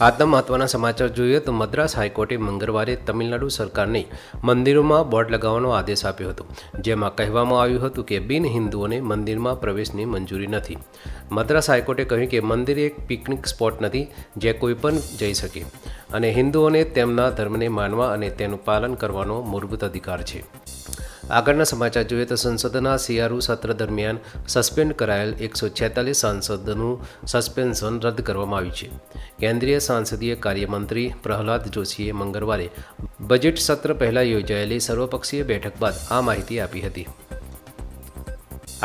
આજના મહત્વના સમાચાર જોઈએ તો મદ્રાસ હાઈકોર્ટે મંગળવારે તમિલનાડુ સરકારને મંદિરોમાં બોર્ડ લગાવવાનો આદેશ આપ્યો હતો, જેમાં કહેવામાં આવ્યું હતું કે બિન હિન્દુઓને મંદિરમાં પ્રવેશની મંજૂરી નથી. મદ્રાસ હાઈકોર્ટે કહ્યું કે મંદિર એક પિકનિક સ્પોટ નથી, જે કોઈ પણ જઈ શકે. અને હિન્દુઓને તેમના ધર્મને માનવા અને તેનું પાલન કરવાનો મૂળભૂત અધિકાર છે. આગળના સમાચાર જોઈએ તો સંસદના શિયાળુ સત્ર દરમિયાન સસ્પેન્ડ કરાયેલ એકસો છેતાલીસ સાંસદનું સસ્પેન્શન રદ કરવામાં આવ્યું છે. કેન્દ્રીય સાંસદીય કાર્યમંત્રી પ્રહલાદ જોશીએ મંગળવારે બજેટ સત્ર પહેલાં યોજાયેલી સર્વપક્ષીય બેઠક બાદ આ માહિતી આપી હતી.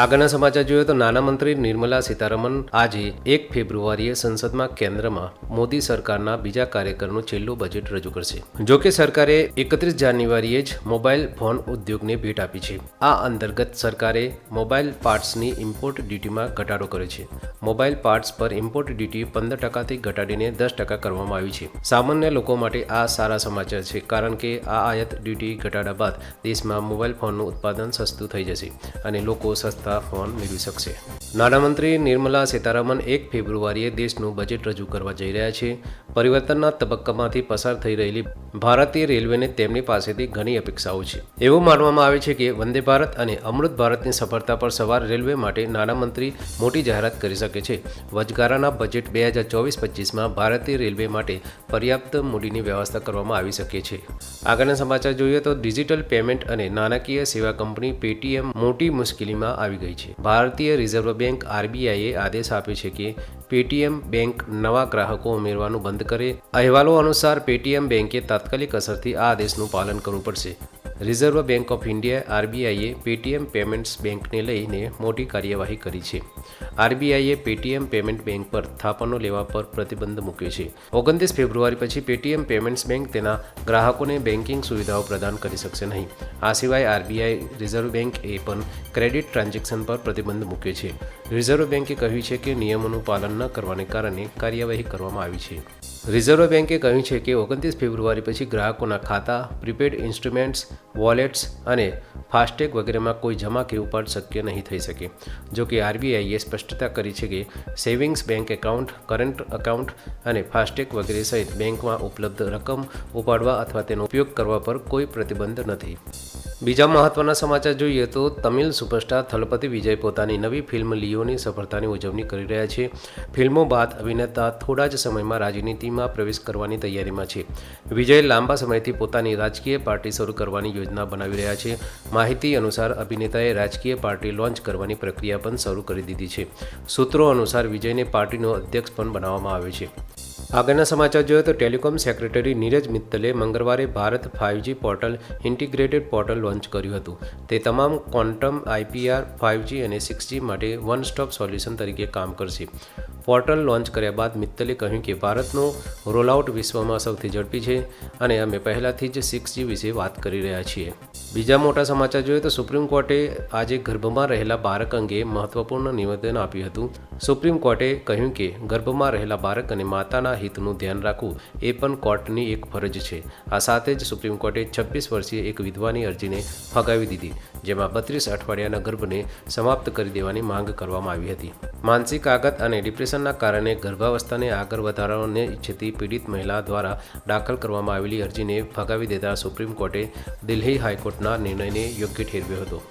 આગળના સમાચાર જોઈએ તો નાણામંત્રી નિર્મલા સીતારમણ આજે એક ફેબ્રુઆરીએ સંસદમાં કેન્દ્રમાં મોદી સરકારના બીજા કાર્યક્રમનું છેલ્લું બજેટ રજૂ કરશે. જો કે સરકારે એકત્રીસ જાન્યુઆરીએ જ મોબાઈલ ફોન ઉદ્યોગને ભેટ આપી છે. આ અંતર્ગત સરકારે મોબાઈલ પાર્ટ્સની ઇમ્પોર્ટ ડ્યુટીમાં ઘટાડો કર્યો છે. મોબાઈલ પાર્ટ્સ પર ઇમ્પોર્ટ ડ્યુટી પંદર ટકાથી ઘટાડીને દસ ટકા કરવામાં આવી છે. સામાન્ય લોકો માટે આ સારા સમાચાર છે, કારણ કે આ આયાત ડ્યુટી ઘટાડા બાદ દેશમાં મોબાઈલ ફોનનું ઉત્પાદન સસ્તું થઈ જશે અને લોકો સસ્તા ફોન મેળવી શકશે. નાણામંત્રી નિર્મલા સીતારામન એક ફેબ્રુઆરીએ દેશનું બજેટ રજૂ કરવા જઈ રહ્યા છે. પરિવર્તનના તબક્કામાંથી પસાર થઈ રહેલી ભારતીય રેલવેને તેમની પાસેથી ઘણી અપેક્ષાઓ છે. એવું માનવામાં આવે છે કે વંદે ભારત અને અમૃત ભારતની સફળતા પર સવાર રેલવે માટે નાણામંત્રી મોટી જાહેરાત કરી શકે છે. વચગાળાના બજેટ બે હજાર ચોવીસ પચીસમાં ભારતીય રેલવે માટે પર્યાપ્ત મૂડીની વ્યવસ્થા કરવામાં આવી શકે છે. આગળના સમાચાર જોઈએ તો ડિજિટલ પેમેન્ટ અને નાણાકીય સેવા કંપની પેટીએમ મોટી મુશ્કેલીમાં આવી ગઈ છે. ભારતીય રિઝર્વ બેંક આરબીઆઈએ આદેશ આપ્યો છે કે પેટીએમ બેંક નવા ગ્રાહકો ઉમેરવાનું બંધ કરે. અહેવાલો અનુસાર, પેટીએમ બેંકે તાત્કાલિક અસરથી આ આદેશનું પાલન કરવું પડશે. રિઝર્વ બેંક ઓફ ઇન્ડિયા, આરબીઆઈએ પેટીએમ પેમેન્ટ્સ બેંકને લઈને મોટી કાર્યવાહી કરી છે. આરબીઆઈએ પેટીએમ પેમેન્ટ બેંક પર થાપણો લેવા પર પ્રતિબંધ મૂક્યો છે. ઓગણત્રીસ ફેબ્રુઆરી પછી પેટીએમ પેમેન્ટ્સ બેંક તેના ગ્રાહકોને બેન્કિંગ સુવિધાઓ પ્રદાન કરી શકશે નહીં. આ સિવાય આરબીઆઈ રિઝર્વ બેંક એ પણ ક્રેડિટ ટ્રાન્ઝેક્શન પર પ્રતિબંધ મૂક્યો છે. રિઝર્વ બેંકે કહ્યું છે કે નિયમોનું પાલન ન કરવાને કારણે કાર્યવાહી કરવામાં આવી છે. રિઝર્વ બેંકે કહ્યું છે કે ઓગણત્રીસ ફેબ્રુઆરી પછી ગ્રાહકોના ખાતા, પ્રીપેડ ઇન્સ્ટ્રુમેન્ટ્સ, વોલેટ્સ અને ફાસ્ટેગ વગેરેમાં કોઈ જમા કે ઉપાડ શક્ય નહીં થઈ શકે. જો કે આરબીઆઈએ સ્પષ્ટતા કરી છે કે savings bank account, current account અને ફાસ્ટેગ વગેરે સહિત બેંકમાં ઉપલબ્ધ રકમ ઉપાડવા અથવા તેનો ઉપયોગ કરવા પર કોઈ પ્રતિબંધ નથી. બીજા મહત્વના સમાચાર જોઈએ તો તમિલ સુપરસ્ટાર થલપતિ વિજય પોતાની નવી ફિલ્મ લિયોની સફળતાની ઉજવણી કરી રહ્યા છે. ફિલ્મો બાદ અભિનેતા થોડા જ સમયમાં રાજનીતિમાં પ્રવેશ કરવાની તૈયારીમાં છે. વિજય લાંબા સમયથી પોતાની રાજકીય પાર્ટી શરૂ કરવાની યોજના બનાવી રહ્યા છે. માહિતી અનુસાર અભિનેતાએ રાજકીય પાર્ટી લોન્ચ કરવાની પ્રક્રિયા પણ શરૂ કરી દીધી છે. સૂત્રો અનુસાર વિજયને પાર્ટીનો અધ્યક્ષ પણ બનાવવામાં આવ્યો છે. આગળના સમાચાર જોઈએ તો ટેલિકોમ સેક્રેટરી નીરજ મિત્તલે મંગળવારે Bharat five G portal, integrated portal launch કર્યું હતું. તે તમામ ક્વોન્ટમ આઈપીઆર ફાઇવજી અને સિક્સજી માટે વન સ્ટોપ સોલ્યુશન તરીકે કામ કરશે. પોર્ટલ લોન્ચ કર્યા બાદ મિત્તલે કહ્યું કે ભારતનો રોલઆઉટ વિશ્વમાં સૌથી ઝડપી છે અને અમે પહેલાંથી જ સિક્સજી વિશે વાત કરી રહ્યા છીએ. બીજા મોટા સમાચાર જોઈએ તો સુપ્રીમ કોર્ટે આજે ગર્ભમાં રહેલા બાળક અંગે મહત્વપૂર્ણ નિવેદન આપ્યું હતું. સુપ્રીમ કોર્ટે કહ્યું કે ગર્ભમાં રહેલા બાળક અને માતાના હિતનું ધ્યાન રાખવું એ પણ કોર્ટની એક ફરજ છે. આ સાથે જ સુપ્રીમ કોર્ટે છવ્વીસ વર્ષીય એક વિધવાની અરજીને ફગાવી દીધી, જેમાં બત્રીસ અઠવાડિયાના ગર્ભને સમાપ્ત કરી દેવાની માંગ કરવામાં આવી હતી. માનસિક આઘાત અને ડિપ્રેશનના કારણે ગર્ભાવસ્થાને આગળ વધારવાને ઈચ્છતી પીડિત મહિલા દ્વારા દાખલ કરવામાં આવેલી અરજીને ફગાવી દેતા સુપ્રીમ કોર્ટે દિલ્હી હાઈકોર્ટના નિર્ણયને યોગ્ય ઠેરવ્યો હતો.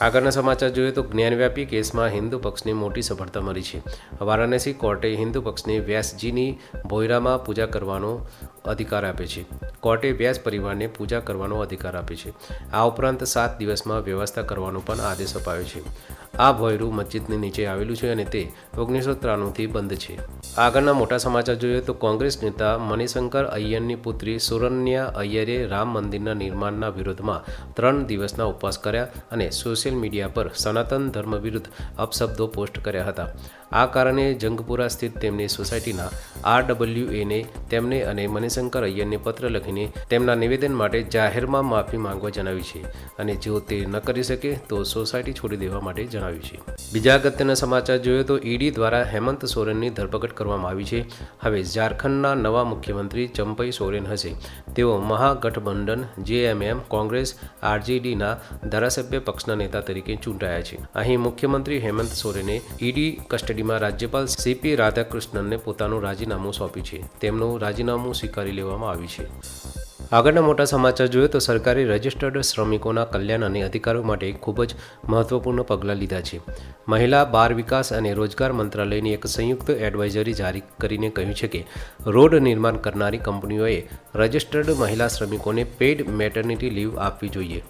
આગળના સમાચાર જોઈએ તો જ્ઞાનવ્યાપી કેસમાં હિન્દુ પક્ષને મોટી સફળતા મળી છે. વારાણસી કોર્ટે હિન્દુ પક્ષને વ્યાસજીની ભોયરામાં પૂજા કરવાનો અધિકાર આપે છે. કોર્ટે વ્યાસ પરિવારને પૂજા કરવાનો અધિકાર આપે છે. આ ઉપરાંત સાત દિવસમાં વ્યવસ્થા કરવાનો પણ આદેશ અપાયો છે. આ ભોયરું મસ્જિદની નીચે આવેલું છે અને તે ઓગણીસો ત્રાણુંથી બંધ છે. આગળના મોટા સમાચાર જોઈએ તો કોંગ્રેસ નેતા મણિશંકર અય્યરની પુત્રી સુરન્યા અય્યરે રામ મંદિરના નિર્માણના વિરોધમાં ત્રણ દિવસના ઉપવાસ કર્યા અને સોશિયલ મીડિયા પર સનાતન ધર્મ વિરુદ્ધ અપશબ્દો પોસ્ટ કર્યા હતા. આ કારણે જંગપુરા સ્થિત તેમની સોસાયટીના આર ડબલ્યુ એને તેમને અને મણિશંકર અય્યરને પત્ર લખીને તેમના નિવેદન માટે જાહેરમાં માફી માંગવા જણાવી છે. અને જો તે ન કરી શકે તો સોસાયટી છોડી દેવા માટે જણાવ્યું જણાવ્યું છે. બીજા અગત્યના સમાચાર જોઈએ તો ઈડી દ્વારા હેમંત સોરેનની ધરપકડ કરવામાં આવી છે. હવે ઝારખંડના નવા મુખ્યમંત્રી ચંપઈ સોરેન હશે. તેઓ મહાગઠબંધન, જેએમએમ, કોંગ્રેસ, આરજેડીના ધારાસભ્ય પક્ષના નેતા તરીકે ચૂંટાયા છે. અહીં મુખ્યમંત્રી હેમંત સોરેને ઈડી કસ્ટડીમાં રાજ્યપાલ સીપી રાધાકૃષ્ણનને પોતાનું રાજીનામું સોંપ્યું છે. તેમનું રાજીનામું સ્વીકારી લેવામાં આવ્યું છે. આગળના મોટા સમાચાર જોઈએ તો સરકારે રજિસ્ટર્ડ શ્રમિકોના કલ્યાણ અને અધિકારો માટે ખૂબ જ મહત્વપૂર્ણ પગલાં લીધા છે. મહિલા બાળ વિકાસ અને રોજગાર મંત્રાલયની એક સંયુક્ત એડવાઇઝરી જારી કરીને કહ્યું છે કે, રોડ નિર્માણ કરનારી કંપનીઓએ રજિસ્ટર્ડ મહિલા શ્રમિકોને પેઇડ મેટર્નિટી લીવ આપવી જોઈએ.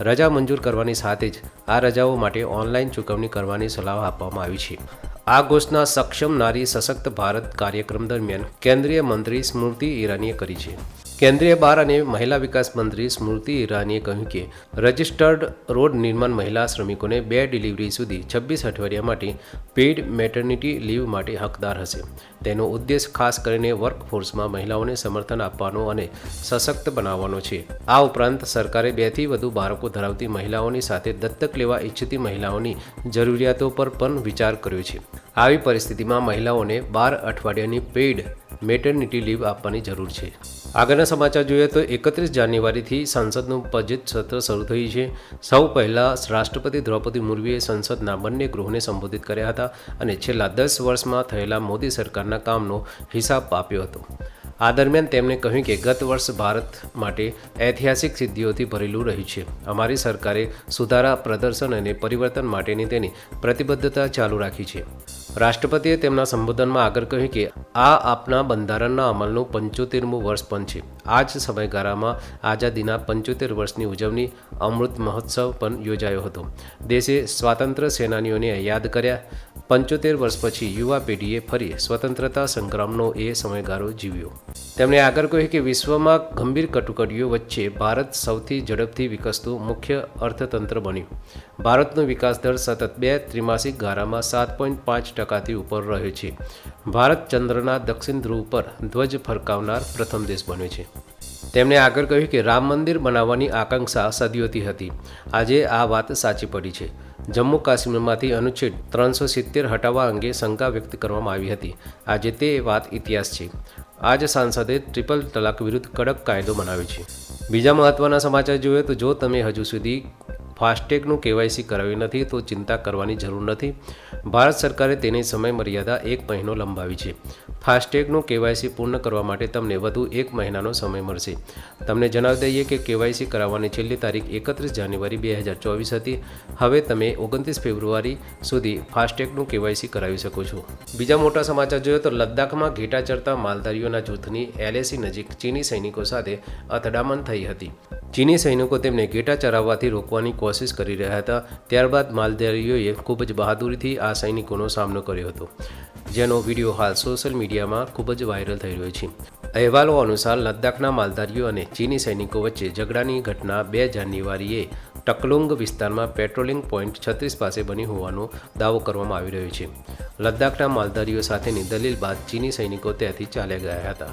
રજા મંજૂર કરવાની સાથે જ આ રજાઓ માટે ઓનલાઈન ચૂકવણી કરવાની સલાહ આપવામાં આવી છે. આ ઘોષણા સક્ષમ નારી સશક્ત ભારત કાર્યક્રમ દરમિયાન કેન્દ્રીય મંત્રી સ્મૃતિ ઈરાનીએ કરી છે. કેન્દ્રીય બાર અને મહિલા વિકાસ મંત્રી સ્મૃતિ ઈરાનીએ કહ્યું કે રજિસ્ટર્ડ રોડ નિર્માણ મહિલા શ્રમિકોને બે ડિલિવરી સુધી છવ્વીસ અઠવાડિયા માટે પેઇડ મેટર્નિટી લીવ માટે હકદાર હશે. તેનો ઉદ્દેશ ખાસ કરીને વર્કફોર્સમાં મહિલાઓને સમર્થન આપવાનો અને સશક્ત બનાવવાનો છે. આ ઉપરાંત સરકારે બેથી વધુ બાળકો ધરાવતી મહિલાઓની સાથે દત્તક લેવા ઈચ્છતી મહિલાઓની જરૂરિયાતો પર પણ વિચાર કર્યો છે. આવી પરિસ્થિતિમાં મહિલાઓને બાર અઠવાડિયાની પેઇડ મેટર્નિટી લીવ આપવાની જરૂર છે. આગળના સમાચાર જોઈએ તો એકત્રીસ જાન્યુઆરીથી સંસદનું બજેટ સત્ર શરૂ થયું છે. સૌ પહેલાં રાષ્ટ્રપતિ દ્રૌપદી મુર્મુએ સંસદના બંને ગૃહોને સંબોધિત કર્યા હતા અને છેલ્લા દસ વર્ષમાં થયેલા મોદી સરકારના કામનો હિસાબ આપ્યો હતો. આ દરમિયાન તેમણે કહ્યું કે ગત વર્ષ ભારત માટે ઐતિહાસિક સિદ્ધિઓથી ભરેલું રહ્યું છે. અમારી સરકારે સુધારા, પ્રદર્શન અને પરિવર્તન માટેની તેની પ્રતિબદ્ધતા ચાલુ રાખી છે. રાષ્ટ્રપતિએ તેમના સંબોધનમાં આગળ કહ્યું કે આ આપના બંધારણના અમલનું પંચોતેરમું વર્ષ પણ છે. આ જ સમયગાળામાં આઝાદીના પંચોતેર વર્ષની ઉજવણી, અમૃત મહોત્સવ પણ યોજાયો હતો. દેશે સ્વાતંત્ર્ય સેનાનીઓને યાદ કર્યા. પંચોતેર વર્ષ પછી યુવા પેઢીએ ફરી સ્વતંત્રતા સંગ્રામનો એ સમયગાળો જીવ્યો. તેમણે આગળ કહ્યું કે વિશ્વમાં ગંભીર કટોકટીઓ વચ્ચે ભારત સૌથી ઝડપથી વિકસતું મુખ્ય અર્થતંત્ર બન્યું. ભારતનો વિકાસ દર સતત બે ત્રિમાસિક ગાળામાં સાત પોઈન્ટ પાંચ ટકાથી ઉપર રહ્યો છે. ભારત ચંદ્રના દક્ષિણ ધ્રુવ પર ધ્વજ ફરકાવનાર પ્રથમ દેશ બન્યો છે. તેમણે આગળ કહ્યું કે રામ મંદિર બનાવવાની આકાંક્ષા સદીઓથી હતી. આજે આ વાત સાચી પડી છે. જમ્મુ કાશ્મીરમાંથી અનુચ્છેદ ત્રણસો સિત્તેર હટાવવા અંગે શંકા વ્યક્ત કરવામાં આવી હતી. આજે તે વાત ઇતિહાસ છે. આજ સાંસદે ટ્રિપલ તલાક વિરુદ્ધ કડક કાયદો બનાવ્યો છે. બીજા મહત્વના સમાચાર જોઈએ તો જો તમે હજુ સુધી ફાસ્ટેગનું કેવાયસી કરાવ્યું નથી તો ચિંતા કરવાની જરૂર નથી. ભારત સરકારે તેની સમયમર્યાદા એક મહિનો લંબાવી છે. ફાસ્ટેગનું કેવાયસી પૂર્ણ કરવા માટે તમને વધુ એક મહિનાનો સમય મળશે. તમને જણાવી દઈએ કે કેવાયસી કરાવવાની છેલ્લી તારીખ એકત્રીસ જાન્યુઆરી બે હજાર ચોવીસ હતી. હવે તમે ઓગણત્રીસ ફેબ્રુઆરી સુધી ફાસ્ટેગનું કેવાયસી કરાવી શકો છો. બીજા મોટા સમાચાર જોઈએ તો લદ્દાખમાં ઘેટા ચડતા માલધારીઓના જૂથની એલએસી નજીક ચીની સૈનિકો સાથે અથડામણ થઈ હતી. ચીની સૈનિકો તેમને ઘેટા ચરાવવાથી રોકવાની કોશિશ કરી રહ્યા હતા. ત્યારબાદ માલધારીઓએ ખૂબ જ બહાદુરીથી આ સૈનિકોનો સામનો કર્યો હતો, જેનો વીડિયો હાલ સોશિયલ મીડિયામાં ખૂબ જ વાયરલ થઈ રહ્યો છે. અહેવાલો અનુસાર લદ્દાખના માલધારીઓ અને ચીની સૈનિકો વચ્ચે ઝઘડાની ઘટના બે જાન્યુઆરીએ ટકલુંગ વિસ્તારમાં પેટ્રોલિંગ પોઈન્ટ છત્રીસ પાસે બની હોવાનો દાવો કરવામાં આવી રહ્યો છે. લદ્દાખના માલધારીઓ સાથેની દલીલ બાદ ચીની સૈનિકો ત્યાંથી ચાલ્યા ગયા હતા.